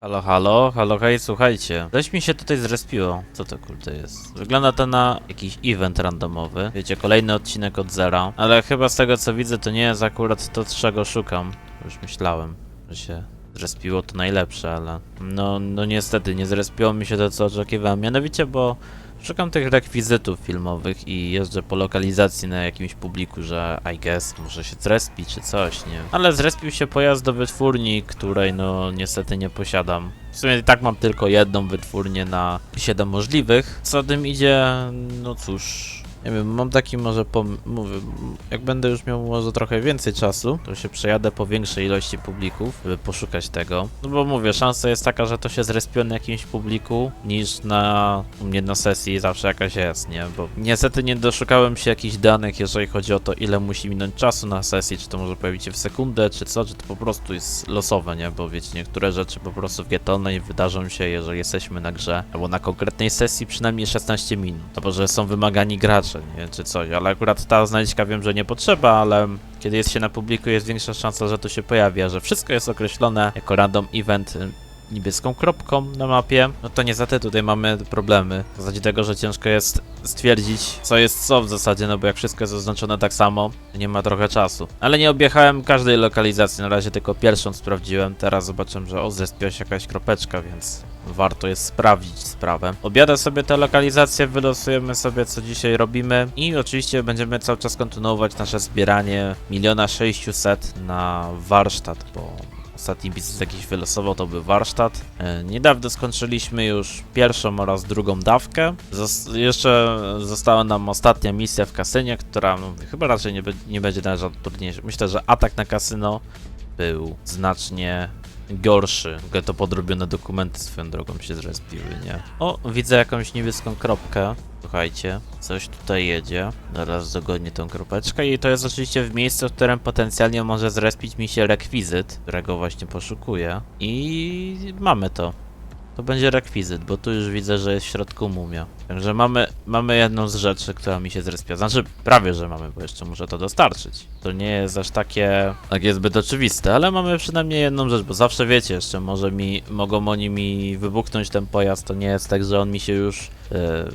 Halo, halo, halo, hej, słuchajcie. Coś mi się tutaj zrespiło. Co to kurde jest? Wygląda to na jakiś event randomowy. Wiecie, kolejny odcinek od zera. Ale chyba z tego co widzę, to nie jest akurat to, czego szukam. Już myślałem, że się zrespiło to najlepsze, ale... No, no niestety, nie zrespiło mi się to, co oczekiwałem. Mianowicie, bo Szukam tych rekwizytów filmowych i jeżdżę po lokalizacji na jakimś publiku, że I guess może się zrespi czy coś, nie. Ale zrespił się pojazd do wytwórni, której no niestety nie posiadam. W sumie i tak mam tylko jedną wytwórnię na 7 możliwych. Co tym idzie, no cóż... Nie wiem, mam taki może mówię, jak będę już miał może trochę więcej czasu, to się przejadę po większej ilości publików, żeby poszukać tego. No bo mówię, szansa jest taka, że to się zrespią na jakimś publiku, niż na u mnie na sesji zawsze jakaś jest, nie? Bo niestety nie doszukałem się jakichś danych, jeżeli chodzi o to, ile musi minąć czasu na sesji, czy to może pojawić się w sekundę, czy co, czy to po prostu jest losowe, nie? Bo wiecie, niektóre rzeczy po prostu w Getolnej wydarzą się, jeżeli jesteśmy na grze, albo na konkretnej sesji przynajmniej 16 minut, albo że są wymagani gracze, nie? Czy coś, ale akurat ta znajdźka wiem, że nie potrzeba, ale kiedy jest się na publiku, jest większa szansa, że to się pojawi, a że wszystko jest określone jako random event y, niebieską kropką na mapie, no to niestety tutaj mamy problemy. W zasadzie tego, że ciężko jest stwierdzić, co jest co w zasadzie, no bo jak wszystko jest oznaczone tak samo, nie ma trochę czasu. Ale nie objechałem każdej lokalizacji, na razie tylko pierwszą sprawdziłem, teraz zobaczyłem, że o, się jakaś kropeczka, więc warto jest sprawdzić sprawę. Objadę sobie te lokalizacje, wylosujemy sobie co dzisiaj robimy i oczywiście będziemy cały czas kontynuować nasze zbieranie miliona 600 na warsztat, bo Ostatni biznes jakiś wylosował to był warsztat. E, Niedawno skończyliśmy już pierwszą oraz drugą dawkę. Zos jeszcze została nam ostatnia misja w kasynie, która no, chyba raczej nie, nie będzie należała trudniejsza. Myślę, że atak na kasyno był znacznie gorszy. W ogóle to podrobione dokumenty swoją drogą się zrespiły, nie? O, widzę jakąś niebieską kropkę. Słuchajcie, coś tutaj jedzie. Zaraz dogonię tą kropeczkę i to jest oczywiście w miejscu, w którym potencjalnie może zrespić mi się rekwizyt, którego właśnie poszukuję. I mamy to. To będzie rekwizyt, bo tu już widzę, że jest w środku mumia. Także mamy, mamy jedną z rzeczy, która mi się zrespia. Znaczy, prawie, że mamy, bo jeszcze muszę to dostarczyć. To nie jest aż takie, takie zbyt oczywiste, ale mamy przynajmniej jedną rzecz, bo zawsze wiecie, jeszcze może mi, mogą oni mi wybuchnąć ten pojazd, to nie jest tak, że on mi się już e,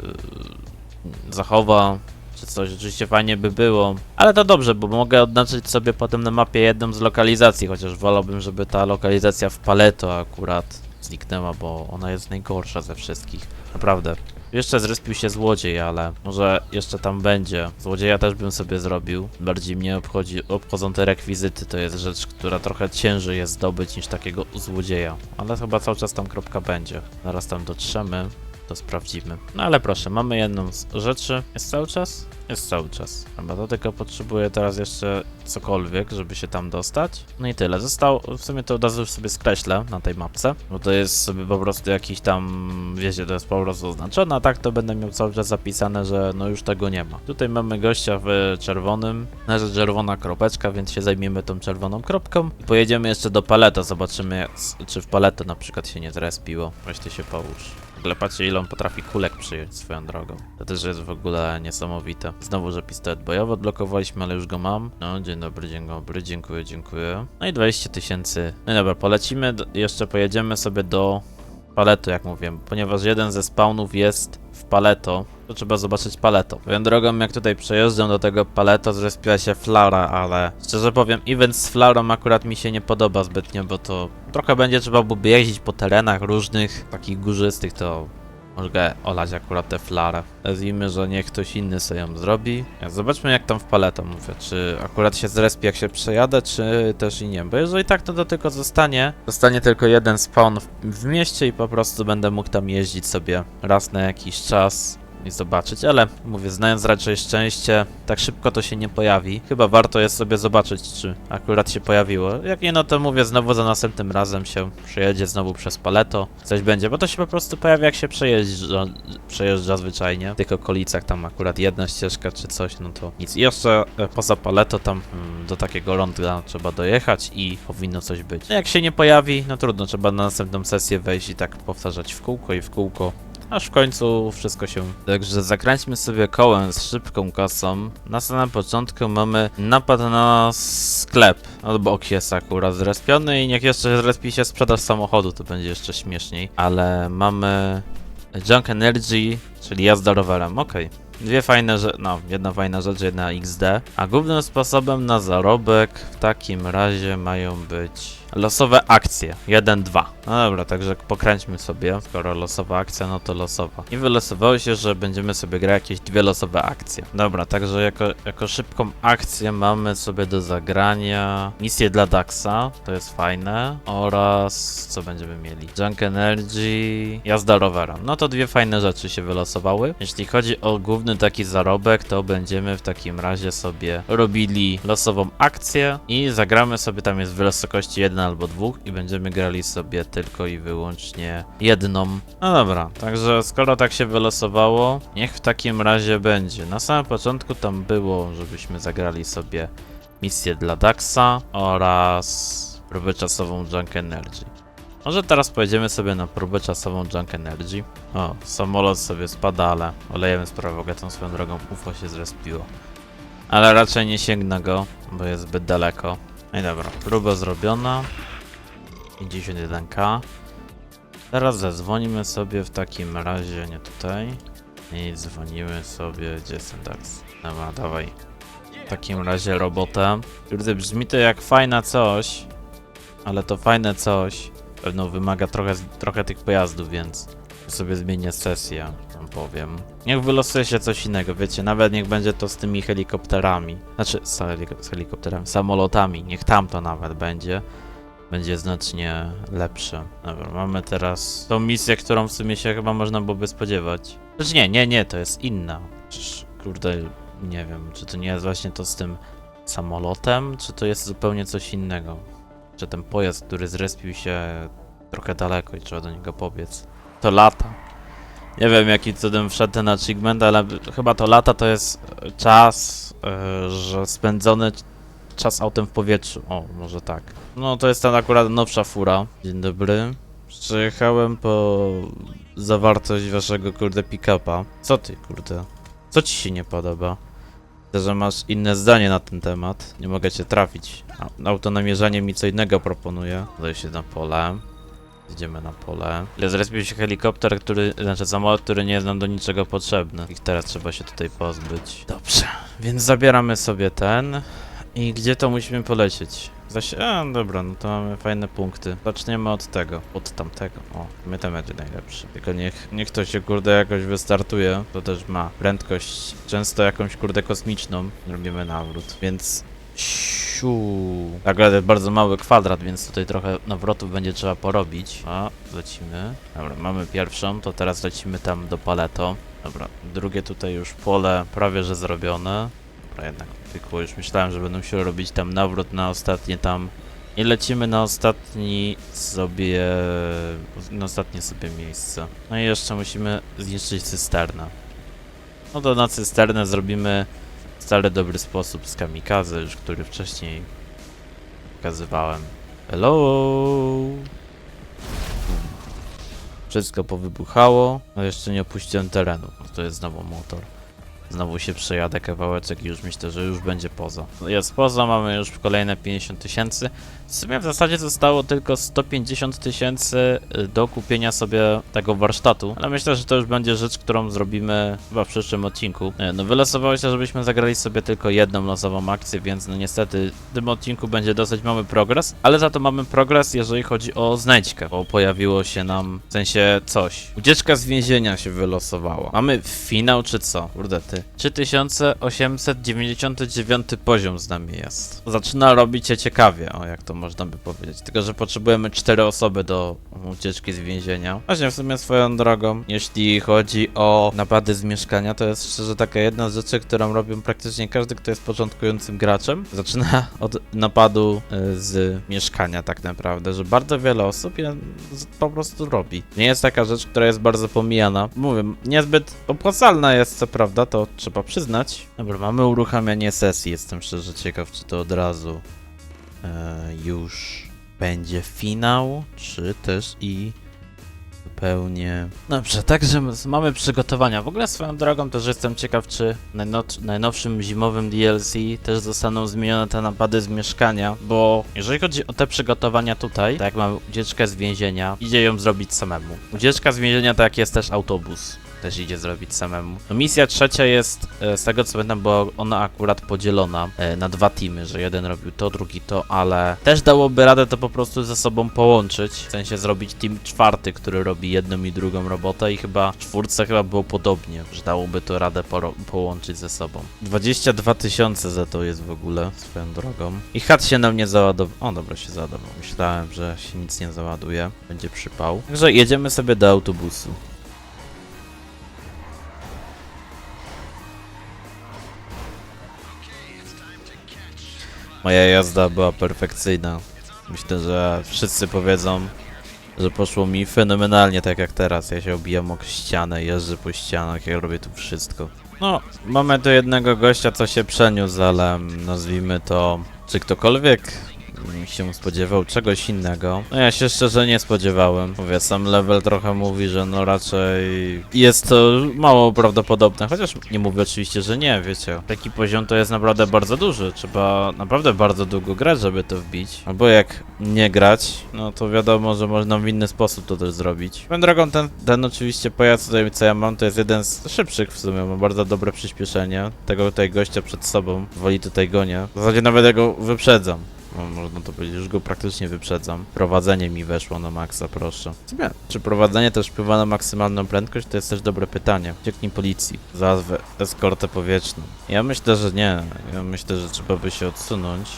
zachowa, czy coś, oczywiście fajnie by było, ale to dobrze, bo mogę odznaczyć sobie potem na mapie jedną z lokalizacji, chociaż wolałbym, żeby ta lokalizacja w Paleto akurat zniknęła, bo ona jest najgorsza ze wszystkich, naprawdę. Jeszcze zrespił się złodziej, ale może jeszcze tam będzie. Złodzieja też bym sobie zrobił. Bardziej mnie obchodzi, obchodzą te rekwizyty, to jest rzecz, która trochę ciężej jest zdobyć niż takiego złodzieja. Ale chyba cały czas tam kropka będzie. Zaraz tam dotrzemy to sprawdzimy. No ale proszę, mamy jedną z rzeczy. Jest cały czas? Jest cały czas. Chyba to tylko potrzebuję teraz jeszcze cokolwiek, żeby się tam dostać. No i tyle. Zostało, w sumie to od razu sobie skreślę na tej mapce, bo to jest sobie po prostu jakiś tam, wiecie, to jest po prostu oznaczone, a tak to będę miał cały czas zapisane, że no już tego nie ma. Tutaj mamy gościa w czerwonym, znaczy czerwona kropeczka, więc się zajmiemy tą czerwoną kropką i pojedziemy jeszcze do paleta, zobaczymy jak, czy w paleto na przykład się nie zrespiło. Weź ty się połóż. Ogóle patrzcie ile on potrafi kulek przyjąć swoją drogą. To też jest w ogóle niesamowite. Znowu, że pistolet bojowy odblokowaliśmy, ale już go mam. No, dzień dobry, dzień dobry, dziękuję, dziękuję. No i 20 tysięcy. No dobra, polecimy, jeszcze pojedziemy sobie do paleto, jak mówiłem, ponieważ jeden ze spawnów jest w paleto, to trzeba zobaczyć paleto. Swoją drogą, jak tutaj przejeżdżam do tego paleto, zrespiła się Flara, ale szczerze powiem, event z Flarą akurat mi się nie podoba zbytnio, bo to trochę będzie trzeba byłoby jeździć po terenach różnych, takich górzystych, to mogę olać akurat tę flarę. Nazwijmy, że niech ktoś inny sobie ją zrobi. Zobaczmy jak tam w paleto mówię, czy akurat się zrespi jak się przejadę, czy też i nie. Bo jeżeli tak, to to tylko zostanie. Zostanie tylko jeden spawn w, w mieście i po prostu będę mógł tam jeździć sobie raz na jakiś czas i zobaczyć, ale mówię, znając raczej szczęście, tak szybko to się nie pojawi. Chyba warto jest sobie zobaczyć, czy akurat się pojawiło. Jak nie, no to mówię, znowu za następnym razem się przejedzie znowu przez paleto, coś będzie, bo to się po prostu pojawia jak się przejeżdża, przejeżdża zwyczajnie. W tych okolicach tam akurat jedna ścieżka czy coś, no to nic. I jeszcze e, poza paleto tam mm, do takiego ronda trzeba dojechać i powinno coś być. Jak się nie pojawi, no trudno, trzeba na następną sesję wejść i tak powtarzać w kółko i w kółko aż w końcu wszystko się... Także zakręćmy sobie kołem z szybką kasą. Na samym początku mamy napad na sklep. Obok jest akurat zrespiony i niech jeszcze zrespi się sprzedaż samochodu, to będzie jeszcze śmieszniej. Ale mamy Junk Energy, czyli jazda rowerem, okej. Dwie fajne rzeczy, no, jedna fajna rzecz, jedna XD. A głównym sposobem na zarobek w takim razie mają być losowe akcje. 1-2. No dobra, także pokręćmy sobie. Skoro losowa akcja, no to losowa. I wylosowało się, że będziemy sobie grać jakieś dwie losowe akcje. Dobra, także jako, jako szybką akcję mamy sobie do zagrania misję dla Daxa, to jest fajne. Oraz co będziemy mieli? Junk Energy, jazda rowerem. No to dwie fajne rzeczy się wylosowały. Jeśli chodzi o główny taki zarobek, to będziemy w takim razie sobie robili losową akcję i zagramy sobie, tam jest w wysokości 1 albo 2 i będziemy grali sobie tylko i wyłącznie jedną. No dobra, także skoro tak się wylosowało, niech w takim razie będzie. Na samym początku tam było, żebyśmy zagrali sobie misję dla Daxa oraz próbę czasową Junk Energy. Może teraz pojedziemy sobie na próbę czasową Junk Energy. O, samolot sobie spada, ale olejemy sprawę, tą swoją drogą UFO się zrespiło. Ale raczej nie sięgnę go, bo jest zbyt daleko. No i dobra, próba zrobiona. 51k. Teraz zadzwonimy sobie w takim razie, nie tutaj. I dzwonimy sobie, gdzie jest Dax? Dobra, dawaj. W takim razie robotę. Kurde, brzmi to jak fajna coś, ale to fajne coś pewno wymaga trochę, trochę tych pojazdów, więc sobie zmienię sesję, powiem. Niech wylosuje się coś innego, wiecie, nawet niech będzie to z tymi helikopterami. Znaczy, z, heliko- z helikopterami, samolotami, niech tam to nawet będzie. Będzie znacznie lepsze. Dobra, mamy teraz tą misję, którą w sumie się chyba można byłoby spodziewać. Znaczy nie, nie, nie, to jest inna. Przecież, kurde, nie wiem, czy to nie jest właśnie to z tym samolotem, czy to jest zupełnie coś innego. Czy ten pojazd, który zrespił się trochę daleko i trzeba do niego pobiec. To lata. Nie wiem jaki cudem wszedł ten achievement, ale chyba to lata to jest czas, e, że spędzony czas autem w powietrzu. O, może tak. No to jest ten akurat nowsza fura. Dzień dobry. Przyjechałem po zawartość waszego kurde pick-upa. Co ty kurde? Co ci się nie podoba? Widzę, że masz inne zdanie na ten temat. Nie mogę cię trafić. A- Autonamierzanie mi co innego proponuje. Dodaję się na pole. Idziemy na pole. Ile zrespił się helikopter, który, znaczy samolot, który nie jest nam do niczego potrzebny. Ich teraz trzeba się tutaj pozbyć. Dobrze, więc zabieramy sobie ten. I gdzie to musimy polecieć? Zaś, a dobra, no to mamy fajne punkty. Zaczniemy od tego, od tamtego. O, my ten będzie najlepszy. Tylko niech, niech to się kurde jakoś wystartuje. To też ma prędkość, często jakąś kurde kosmiczną. Robimy nawrót, więc Siu. Akurat jest bardzo mały kwadrat, więc tutaj trochę nawrotów będzie trzeba porobić. A, lecimy. Dobra, mamy pierwszą, to teraz lecimy tam do paleto. Dobra, drugie tutaj już pole prawie że zrobione. Dobra, jednak pykło, już myślałem, że będę musiał robić tam nawrót na ostatnie tam. I lecimy na ostatni sobie... na ostatnie sobie miejsce. No i jeszcze musimy zniszczyć cysternę. No to na cysternę zrobimy stary dobry sposób z kamikazy, już który wcześniej pokazywałem. Hello! Wszystko powybuchało, a jeszcze nie opuściłem terenu. To jest znowu motor. Znowu się przejadę kawałeczek i już myślę, że już będzie poza. Jest poza, mamy już kolejne 50 tysięcy. W sumie w zasadzie zostało tylko 150 tysięcy y, do kupienia sobie tego warsztatu, ale myślę, że to już będzie rzecz, którą zrobimy chyba w przyszłym odcinku. Nie, No wylosowało się, żebyśmy zagrali sobie tylko jedną losową akcję, więc no niestety w tym odcinku będzie dosyć mały progres, ale za to mamy progres, jeżeli chodzi o znajdźkę, bo pojawiło się nam w sensie coś. Ucieczka z więzienia się wylosowała. Mamy finał czy co? Kurde ty. 3899 poziom z nami jest. Zaczyna robić się ciekawie, o jak to można by powiedzieć. Tylko, że potrzebujemy 4 osoby do ucieczki z więzienia. Właśnie w sumie swoją drogą, jeśli chodzi o napady z mieszkania, to jest szczerze taka jedna z rzeczy, którą robią praktycznie każdy, kto jest początkującym graczem. Zaczyna od napadu y, z mieszkania tak naprawdę, że bardzo wiele osób je po prostu robi. Nie jest taka rzecz, która jest bardzo pomijana. Mówię, niezbyt opłacalna jest co prawda, to trzeba przyznać. Dobra, mamy uruchamianie sesji. Jestem szczerze ciekaw, czy to od razu e, już będzie finał, czy też i zupełnie. Dobrze, także mamy przygotowania. W ogóle swoją drogą też jestem ciekaw, czy w najnowszym zimowym DLC też zostaną zmienione te napady z mieszkania, bo jeżeli chodzi o te przygotowania tutaj, tak jak mamy ucieczkę z więzienia, idzie ją zrobić samemu. Ucieczka z więzienia, tak jest też autobus też idzie zrobić samemu. No, misja trzecia jest, e, z tego co pamiętam, była ona akurat podzielona e, na dwa teamy, że jeden robił to, drugi to, ale też dałoby radę to po prostu ze sobą połączyć, w sensie zrobić team czwarty, który robi jedną i drugą robotę i chyba w czwórce chyba było podobnie, że dałoby to radę połączyć ze sobą. 22 tysiące za to jest w ogóle, swoją drogą. I chat się nam nie załadował. O, dobra, się załadował. Myślałem, że się nic nie załaduje. Będzie przypał. Także jedziemy sobie do autobusu. Moja jazda była perfekcyjna. Myślę, że wszyscy powiedzą, że poszło mi fenomenalnie tak jak teraz. Ja się obijam o ścianę, jeżdżę po ścianach, ja robię tu wszystko. No, mamy tu jednego gościa, co się przeniósł, ale nazwijmy to... Czy ktokolwiek się spodziewał czegoś innego? No ja się szczerze nie spodziewałem. Mówię, sam level trochę mówi, że no raczej jest to mało prawdopodobne, chociaż nie mówię oczywiście, że nie, wiecie. Taki poziom to jest naprawdę bardzo duży, trzeba naprawdę bardzo długo grać, żeby to wbić. Albo jak nie grać, no to wiadomo, że można w inny sposób to też zrobić. Swoją drogą, ten, ten oczywiście pojazd tutaj, co ja mam, to jest jeden z szybszych w sumie, ma bardzo dobre przyspieszenie. Tego tutaj gościa przed sobą, woli tutaj gonię. W zasadzie nawet ja go wyprzedzam. No, można to powiedzieć, już go praktycznie wyprzedzam. Prowadzenie mi weszło na maksa, proszę. W sumie, Czy prowadzenie też wpływa na maksymalną prędkość? To jest też dobre pytanie. Ucieknij policji. Zazwę eskortę powietrzną. Ja myślę, że nie. Ja myślę, że trzeba by się odsunąć.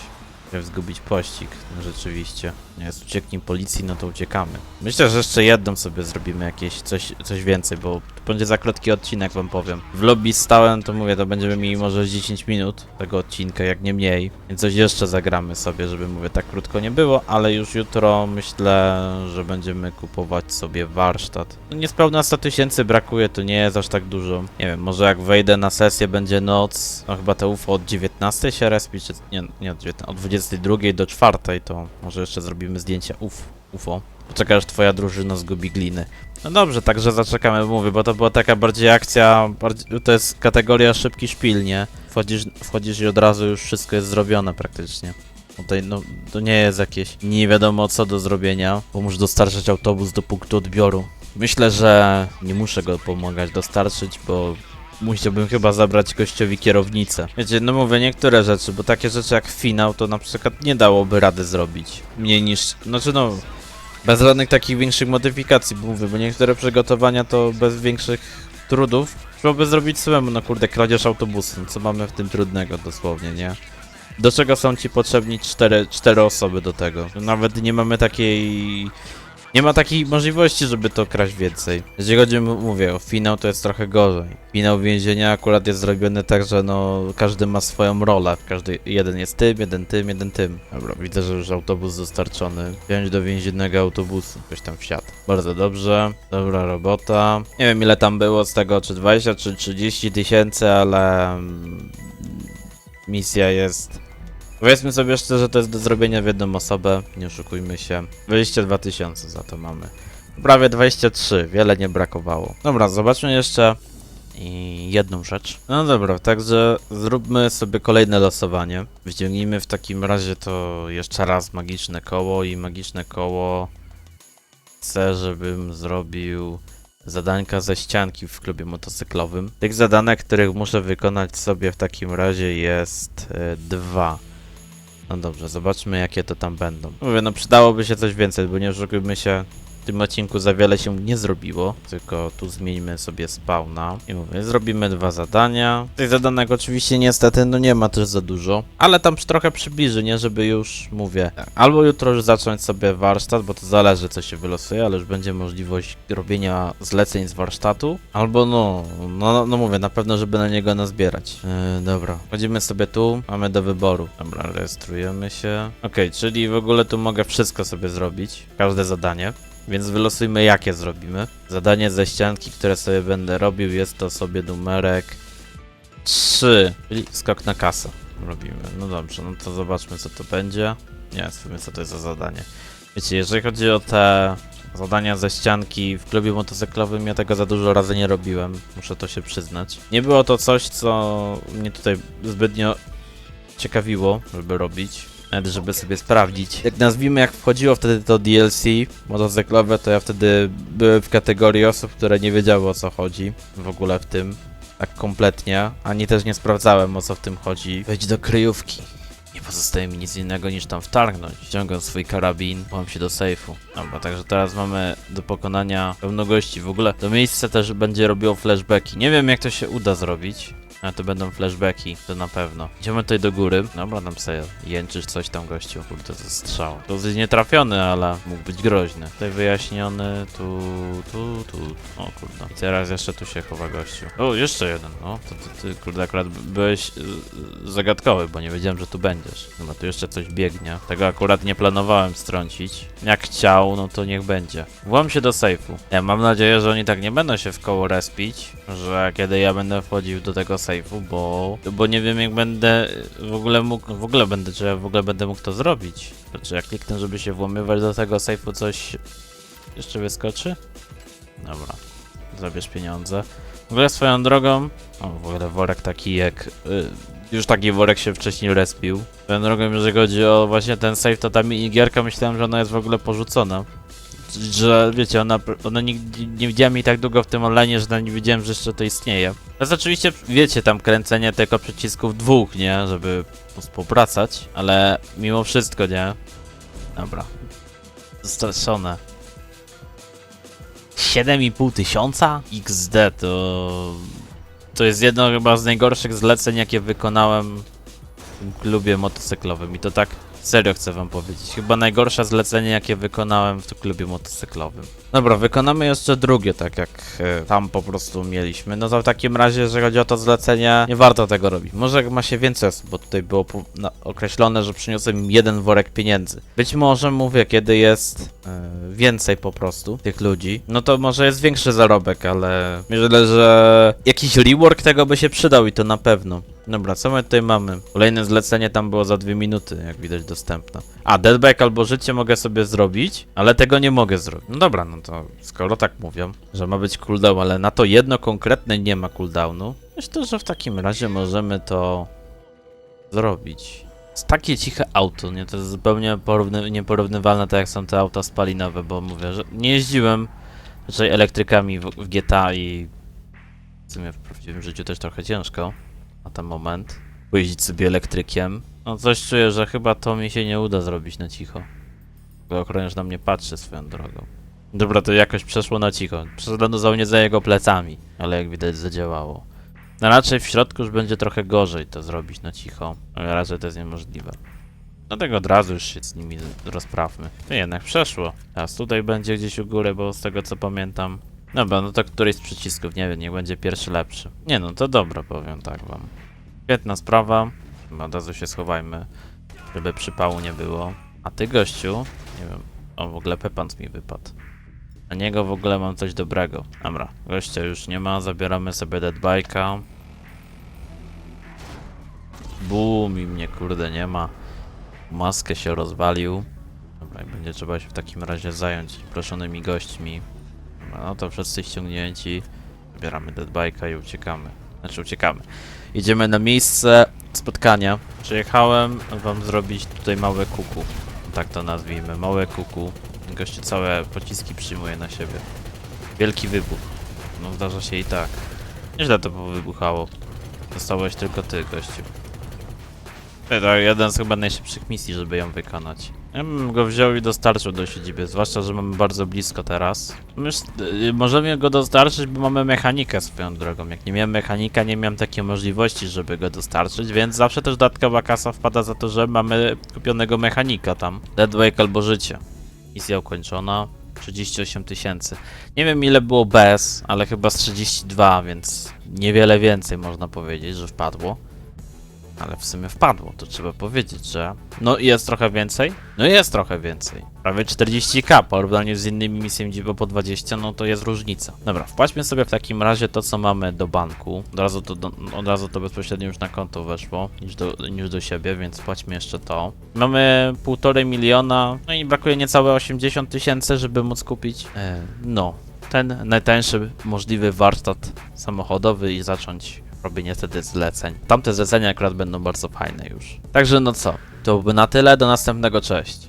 Zgubić pościg, no rzeczywiście. Nie jest ucieknij policji, no to uciekamy. Myślę, że jeszcze jedną sobie zrobimy jakieś coś, coś więcej, bo będzie za krótki odcinek, wam powiem. W lobby stałem, to mówię, to będziemy mieli może z 10 minut tego odcinka, jak nie mniej. Więc coś jeszcze zagramy sobie, żeby mówię, tak krótko nie było, ale już jutro myślę, że będziemy kupować sobie warsztat. No niespełna 100 tysięcy brakuje, to nie jest aż tak dużo. Nie wiem, może jak wejdę na sesję, będzie noc, no chyba te UFO od 19 się respi, czy nie, nie od 19, od 22 do 4, to może jeszcze zrobimy zdjęcia UF, UFO. Poczekaj, aż twoja drużyna zgubi gliny. No dobrze, także zaczekamy, mówię, bo to była taka bardziej akcja, bardziej, to jest kategoria szybki szpil, nie? Wchodzisz, wchodzisz i od razu już wszystko jest zrobione praktycznie. Tutaj, no, to nie jest jakieś nie wiadomo co do zrobienia, bo muszę dostarczyć autobus do punktu odbioru. Myślę, że nie muszę go pomagać dostarczyć, bo musiałbym chyba zabrać gościowi kierownicę. Wiecie, no mówię niektóre rzeczy, bo takie rzeczy jak finał to na przykład nie dałoby rady zrobić. Mniej niż, znaczy no, bez żadnych takich większych modyfikacji, bo mówię, bo niektóre przygotowania to bez większych trudów trzeba by zrobić samemu, no kurde, kradzież autobusem, co mamy w tym trudnego dosłownie, nie? Do czego są ci potrzebni cztery, cztery osoby do tego? Nawet nie mamy takiej... Nie ma takiej możliwości, żeby to kraść więcej. Jeżeli chodzi, mówię, o finał, to jest trochę gorzej. Finał więzienia akurat jest zrobiony tak, że no, każdy ma swoją rolę. Każdy, jeden jest tym, jeden tym, jeden tym. Dobra, widzę, że już autobus dostarczony. Wziąć do więziennego autobusu. Ktoś tam wsiadł. Bardzo dobrze. Dobra robota. Nie wiem, ile tam było z tego, czy 20, czy 30 tysięcy, ale... mm, Misja jest Powiedzmy sobie szczerze, że to jest do zrobienia w jedną osobę, nie oszukujmy się. 22 tysiące za to mamy. Prawie 23, wiele nie brakowało. Dobra, zobaczmy jeszcze i jedną rzecz. No dobra, także zróbmy sobie kolejne losowanie. Wyciągnijmy w takim razie to jeszcze raz magiczne koło i magiczne koło chcę, żebym zrobił zadanka ze ścianki w klubie motocyklowym. Tych zadanek, których muszę wykonać sobie w takim razie jest e, dwa. No dobrze, zobaczmy jakie to tam będą. Mówię, no przydałoby się coś więcej, bo nie oszukujmy się, w tym odcinku za wiele się nie zrobiło, tylko tu zmieńmy sobie spawna i mówię, zrobimy dwa zadania. Tych zadanek oczywiście niestety no nie ma też za dużo, ale tam trochę przybliży, nie, żeby już, mówię, albo jutro już zacząć sobie warsztat, bo to zależy co się wylosuje, ale już będzie możliwość robienia zleceń z warsztatu, albo no, no, no, no mówię, na pewno, żeby na niego nazbierać. Yy, dobra, wchodzimy sobie tu, mamy do wyboru. Dobra, rejestrujemy się. Okej, czyli w ogóle tu mogę wszystko sobie zrobić, każde zadanie. Więc wylosujmy jakie zrobimy. Zadanie ze ścianki, które sobie będę robił, jest to sobie numerek 3, czyli skok na kasę robimy. No dobrze, no to zobaczmy co to będzie. Nie, w sumie co to jest za zadanie. Wiecie, jeżeli chodzi o te zadania ze ścianki w klubie motocyklowym ja tego za dużo razy nie robiłem, muszę to się przyznać. Nie było to coś, co mnie tutaj zbytnio ciekawiło, żeby robić. Nawet żeby sobie sprawdzić. Jak nazwijmy, jak wchodziło wtedy to DLC motocyklowe, to ja wtedy byłem w kategorii osób, które nie wiedziały o co chodzi w ogóle w tym. Tak kompletnie, ani też nie sprawdzałem o co w tym chodzi. Wejdź do kryjówki. Nie pozostaje mi nic innego niż tam wtargnąć. Ściągam swój karabin, chowam się do sejfu. Dobra, także teraz mamy do pokonania pełno gości. W ogóle to miejsce też będzie robiło flashbacki. Nie wiem jak to się uda zrobić. Ale to będą flashbacki, to na pewno. Idziemy tutaj do góry. Dobra, tam sobie jęczysz coś tam gościu. Kurde, to strzał. Dosyć nietrafiony, ale mógł być groźny. Tutaj wyjaśniony, tu, tu, tu. O kurde. I teraz jeszcze tu się chowa gościu. O, jeszcze jeden. O, to, ty kurde akurat byłeś yy, zagadkowy, bo nie wiedziałem, że tu będziesz. Chyba tu jeszcze coś biegnie. Tego akurat nie planowałem strącić. Jak chciał, no to niech będzie. Włam się do sejfu. Ja mam nadzieję, że oni tak nie będą się w koło respić, że kiedy ja będę wchodził do tego sejfu, bo, bo nie wiem jak będę w ogóle mógł, w ogóle będę, czy ja w ogóle będę mógł to zrobić. Czy jak kliknę, żeby się włamywać do tego sejfu, coś jeszcze wyskoczy? Dobra, zabierz pieniądze. W ogóle swoją drogą, o w ogóle worek taki jak, y, już taki worek się wcześniej respił. Swoją drogą, jeżeli chodzi o właśnie ten safe, to ta minigierka myślałem, że ona jest w ogóle porzucona że wiecie, ona, ona nigdy nie widziałem jej tak długo w tym online, że nie wiedziałem, że jeszcze to istnieje. Teraz oczywiście, wiecie, tam kręcenie tylko przycisków dwóch, nie, żeby współpracać, ale mimo wszystko, nie. Dobra. Zastraszone. 7,5 tysiąca? XD to... To jest jedno chyba z najgorszych zleceń, jakie wykonałem w tym klubie motocyklowym i to tak Serio chcę wam powiedzieć. Chyba najgorsze zlecenie, jakie wykonałem w klubie motocyklowym. Dobra, wykonamy jeszcze drugie, tak jak e, tam po prostu mieliśmy. No to w takim razie, jeżeli chodzi o to zlecenie, nie warto tego robić. Może ma się więcej osób, bo tutaj było na, określone, że przyniosłem im jeden worek pieniędzy. Być może, mówię, kiedy jest e, więcej po prostu tych ludzi, no to może jest większy zarobek, ale myślę, że jakiś rework tego by się przydał i to na pewno. Dobra, co my tutaj mamy? Kolejne zlecenie tam było za dwie minuty, jak widać dostępne. A, deadback albo życie mogę sobie zrobić, ale tego nie mogę zrobić. No dobra, no to skoro tak mówią, że ma być cooldown, ale na to jedno konkretne nie ma cooldownu, myślę, że w takim razie możemy to zrobić. Jest takie ciche auto, nie? To jest zupełnie porówny, nieporównywalne tak jak są te auta spalinowe, bo mówię, że nie jeździłem raczej elektrykami w, w GTA i w sumie w prawdziwym życiu też trochę ciężko na ten moment. Pojeździć sobie elektrykiem. No coś czuję, że chyba to mi się nie uda zrobić na cicho. Bo ochroniarz na mnie patrzy swoją drogą. Dobra, to jakoś przeszło na cicho. Za mnie za jego plecami, ale jak widać zadziałało. No raczej w środku już będzie trochę gorzej to zrobić na cicho, ale raczej to jest niemożliwe. Dlatego od razu już się z nimi rozprawmy. To jednak przeszło. Teraz tutaj będzie gdzieś u góry, bo z tego co pamiętam. Dobra, no to któryś z przycisków, nie wiem, niech będzie pierwszy lepszy. Nie no, to dobra, powiem tak wam. Świetna sprawa. Od razu się schowajmy, żeby przypału nie było. A ty, gościu, nie wiem, o w ogóle Pepans mi wypadł. Na niego w ogóle mam coś dobrego. Dobra, gościa już nie ma, zabieramy sobie deadbike'a. Boom, i mnie kurde nie ma. Maskę się rozwalił. Dobra, i będzie trzeba się w takim razie zająć proszonymi gośćmi. Dobra, no to wszyscy ściągnięci. Zabieramy deadbike'a i uciekamy. Znaczy uciekamy. Idziemy na miejsce spotkania. Przyjechałem wam zrobić tutaj małe kuku. Tak to nazwijmy, małe kuku. Gościu całe pociski przyjmuje na siebie. Wielki wybuch. No zdarza się i tak. Nieźle to wybuchało. Zostałeś tylko ty, gościu. To jeden z chyba najszybszych misji, żeby ją wykonać. Ja bym go wziął i dostarczył do siedziby, zwłaszcza, że mamy bardzo blisko teraz. Myś, y, możemy go dostarczyć, bo mamy mechanikę swoją drogą. Jak nie miałem mechanika, nie miałem takiej możliwości, żeby go dostarczyć, więc zawsze też dodatkowa kasa wpada za to, że mamy kupionego mechanika tam. Deadwake albo życie. Misja ukończona. 38 tysięcy. Nie wiem ile było bez, ale chyba z 32, więc niewiele więcej można powiedzieć, że wpadło. Ale w sumie wpadło, to trzeba powiedzieć, że... No jest trochę więcej? No jest trochę więcej. Prawie 40k, w porównaniu z innymi misjami, gdzie po 20, no to jest różnica. Dobra, wpłaćmy sobie w takim razie to, co mamy do banku. Od razu to, do, od razu to bezpośrednio już na konto weszło, niż do, niż do siebie, więc płaćmy jeszcze to. Mamy półtorej miliona, no i brakuje niecałe 80 tysięcy, żeby móc kupić, e, no, ten najtańszy możliwy warsztat samochodowy i zacząć robienie wtedy zleceń. Tamte zlecenia akurat będą bardzo fajne już. Także no co, to by na tyle, do następnego, cześć.